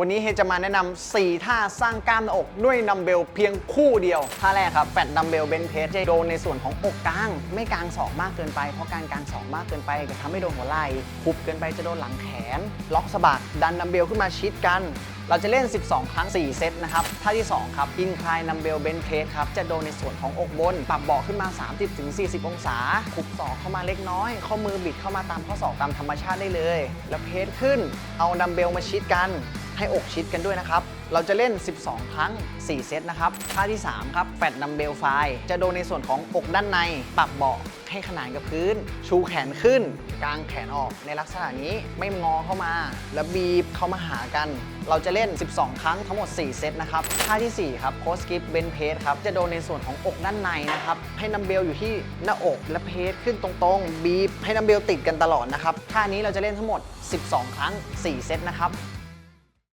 วันนี้เฮจะมาแนะนำ4ท่าสร้างกล้ามหน้าอกด้วยนัมเบลเพียงคู่เดียว ท่าแรกครับแฟตดัมเบลเบนเพสจะโดนในส่วนของอกกลาง ไม่กลางศอกมากเกินไป เพราะการกลางศอกมากเกินไปจะทำให้โดนหัวไหล่คุบเกินไปจะโดนหลังแขน ล็อกสะบักดันดัมเบลขึ้นมาชิดกันเราจะเล่น 12 ครั้ง 4 เซตนะครับ ท่าที่ 2 ครับ อินคลายนัมเบลเบนเพสครับ จะโดนในส่วนของอกบน ปรับเบาะขึ้นมา 30-40 องศาคุบศอกเข้ามาเล็กน้อย ข้อมือบิดเข้ามาตามข้อศอกตามธรรมชาติได้เลย แล้วเพสขึ้น เอาดัมเบลมาชิดกัน ให้อกชิดกันด้วยนะครับ เราจะเล่น 12 ครั้ง 4 เซตนะครับ ท่าที่ 3 ครับ แฟตนัมเบลไฟจะโดนในส่วนของอกด้านใน ปรับเบาะให้ขนานกับพื้น ชูแขนขึ้น กางแขนออกในลักษณะนี้ ไม่งอเข้ามา แล้วบีบเข้ามาหากัน เราจะเล่น 12 ครั้งทั้งหมด 4 เซตนะครับ ท่าทีสี่ 4 ครับ โคสกิปเบนเพสครับ จะโดนในส่วนของอกด้านในนะครับ ให้นัมเบลอยู่ที่หน้าอกและเพสขึ้นตรงๆ บีบให้นัมเบลติดกันตลอดนะครับ ท่านี้เราจะเล่นทั้งหมด 12 ครั้ง 4 เซตนะครับ